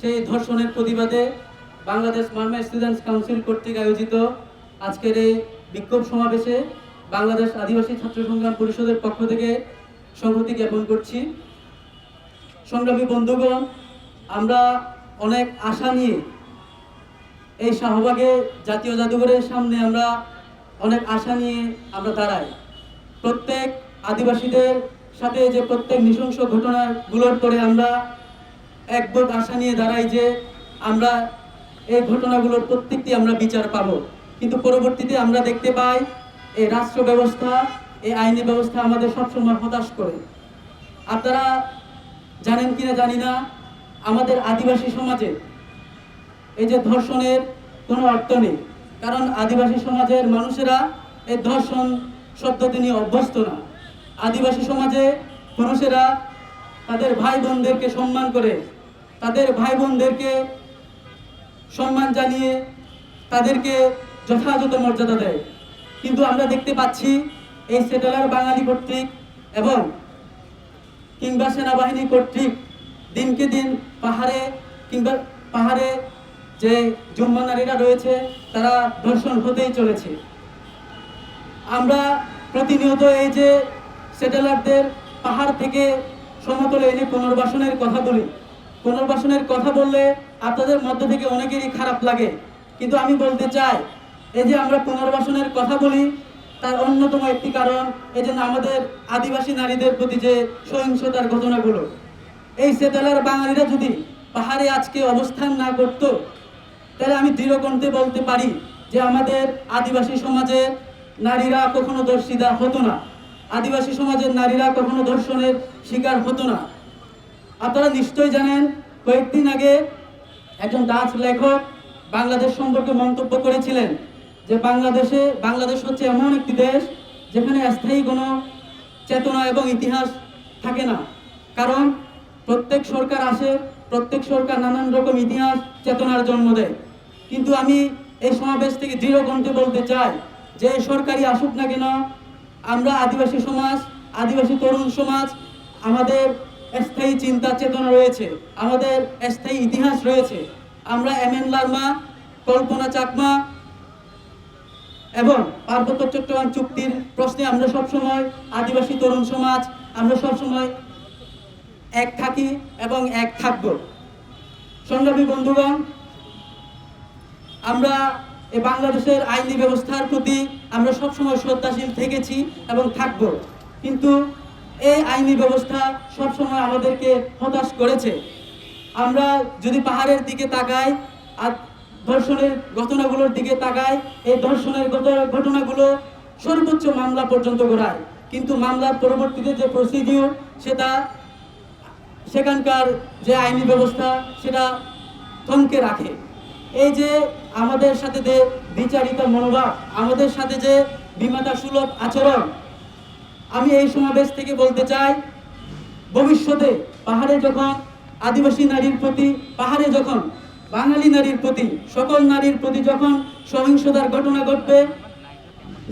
সেই ধর্ষণের প্রতিবাদে বাংলাদেশ মার্মা স্টুডেন্টস কাউন্সিল কর্তৃক আয়োজিত আজকের এই বিক্ষোভ সমাবেশে বাংলাদেশ আদিবাসী ছাত্র সংগ্রাম পরিষদের পক্ষ থেকে সংহতি জ্ঞাপন করছি। সংগ্রামী বন্ধুগণ, আমরা অনেক আশা নিয়ে এই শাহবাগে জাতীয় জাদুঘরের সামনে আমরা অনেক আশা নিয়ে আমরা দাঁড়াই। প্রত্যেক আদিবাসীদের সাথে যে প্রত্যেক নৃশংস ঘটনাগুলোর পরে আমরা একবোধ আশা নিয়ে দাঁড়াই যে আমরা এই ঘটনাগুলোর প্রত্যেকটি আমরা বিচার পাবো। কিন্তু পরবর্তীতে আমরা দেখতে পাই, এই রাষ্ট্র ব্যবস্থা, এই আইনি ব্যবস্থা আমাদের সবসময় হতাশ করে। আপনারা জানেন কিনা জানি না, আমাদের আদিবাসী সমাজে এই যে ধর্ষণের কোনো অর্থ নেই। কারণ আদিবাসী সমাজের মানুষেরা এই ধর্ষণ শব্দটি নিয়ে অভ্যস্ত না। আদিবাসী সমাজে পুরুষেরা তাদের ভাই বোনদেরকে সম্মান করে তাদের ভাই বোনদেরকে সম্মান জানিয়ে তাদেরকে যথাযথ মর্যাদা দেয়। কিন্তু আমরা দেখতে পাচ্ছি এই সেটেলার বাঙালি কর্তৃক এবং কিংবা সেনাবাহিনী কর্তৃক দিনকে দিন পাহাড়ে কিংবা পাহাড়ে যে জুম্মা নারীরা রয়েছে, তারা ধর্ষণ হতেই চলেছে। আমরা প্রতিনিয়ত এই যে স্যাটেলাইটদের পাহাড় থেকে সমতলে এনে পুনর্বাসনের কথা বলি। পুনর্বাসনের কথা বললে আপনাদের মধ্য থেকে অনেকেরই খারাপ লাগে। কিন্তু আমি বলতে চাই, এই যে আমরা পুনর্বাসনের কথা বলি, তার অন্যতম একটি কারণ এই যে আমাদের আদিবাসী নারীদের প্রতি যে সহিংসতার ঘটনাগুলো, এই সেতালার বাঙালিরা যদি পাহাড়ে আজকে অবস্থান না করত, তাহলে আমি দৃঢ়কণ্ঠে বলতে পারি যে আমাদের আদিবাসী সমাজে নারীরা কখনো দর্শিতা হতো না। আদিবাসী সমাজের নারীরা কখনো ধর্ষণের শিকার হতো না। আপনারা নিশ্চয়ই জানেন, কয়েকদিন আগে একজন ডাচ লেখক বাংলাদেশ সম্পর্কে মন্তব্য করেছিলেন যে বাংলাদেশে, বাংলাদেশ হচ্ছে এমন একটি দেশ যেখানে স্থায়ী কোনো চেতনা এবং ইতিহাস থাকে না। কারণ প্রত্যেক সরকার আসে, প্রত্যেক সরকার নানান রকম ইতিহাস চেতনার জন্ম দেয়। কিন্তু আমি এই সমাবেশ থেকে দৃঢ় কণ্ঠে বলতে চাই যে সরকারি আসুক না কেন, আমরা আদিবাসী সমাজ, আদিবাসী তরুণ সমাজ, আমাদের স্থায়ী চিন্তা চেতনা রয়েছে, আমাদের স্থায়ী ইতিহাস রয়েছে। আমরা এম এন লার্মা, কল্পনা চাকমা এবং পার্বত্য চট্টগ্রাম চুক্তির প্রশ্নে আমরা সবসময় আদিবাসী তরুণ সমাজ, আমরা সবসময় এক থাকি এবং এক থাকব। সংগ্রামী বন্ধুগণ, আমরা এই বাংলাদেশের আইনি ব্যবস্থার প্রতি আমরা সবসময় শ্রদ্ধাশীল থেকেছি এবং থাকব। কিন্তু এই আইনি ব্যবস্থা সবসময় আমাদেরকে হতাশ করেছে। আমরা যদি পাহাড়ের দিকে তাকাই আর ধর্ষণের ঘটনাগুলোর দিকে তাকাই, এই ধর্ষণের ঘট- ঘটনাগুলো সর্বোচ্চ মামলা পর্যন্ত গড়ায়। কিন্তু মামলার পরবর্তীতে যে প্রসিডিউর সেটা সেখানকার যে আইনি ব্যবস্থা, সেটা থমকে রাখে। এই যে আমাদের সাথে যে বিচারিতা মনোভাব, আমাদের সাথে যে বিমাতা সুলভ আচরণ আমি এই সমাবেশ থেকে বলতে চাই, ভবিষ্যতে পাহাড়ে যখন আদিবাসী নারীর প্রতি, পাহাড়ে যখন বাঙালি নারীর প্রতি, সকল নারীর প্রতি যখন সহিংসতার ঘটনা ঘটবে,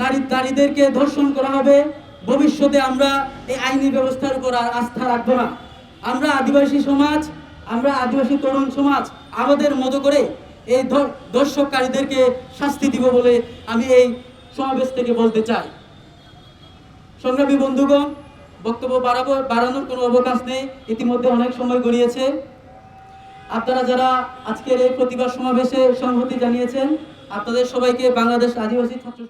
নারী, নারীদেরকে ধর্ষণ করা হবে, ভবিষ্যতে আমরা এই আইনি ব্যবস্থার উপর আর আস্থা রাখব না। আমরা আদিবাসী সমাজ, আমরা আদিবাসী তরুণ সমাজ, আমাদের মতো করে এই ধর্ষককারীদেরকে শাস্তি দিব বলে আমি এই সমাবেশ থেকে বলতে চাই। সংগ্রামী বন্ধুগণ, বক্তব্য বাড়াবো, বাড়ানোর কোনো অবকাশ নেই। ইতিমধ্যে অনেক সময় গড়িয়েছে। আপনারা যারা আজকের এই প্রতিবাদ সমাবেশে সংহতি জানিয়েছেন, আপনাদের সবাইকে বাংলাদেশ আদিবাসী ছাত্র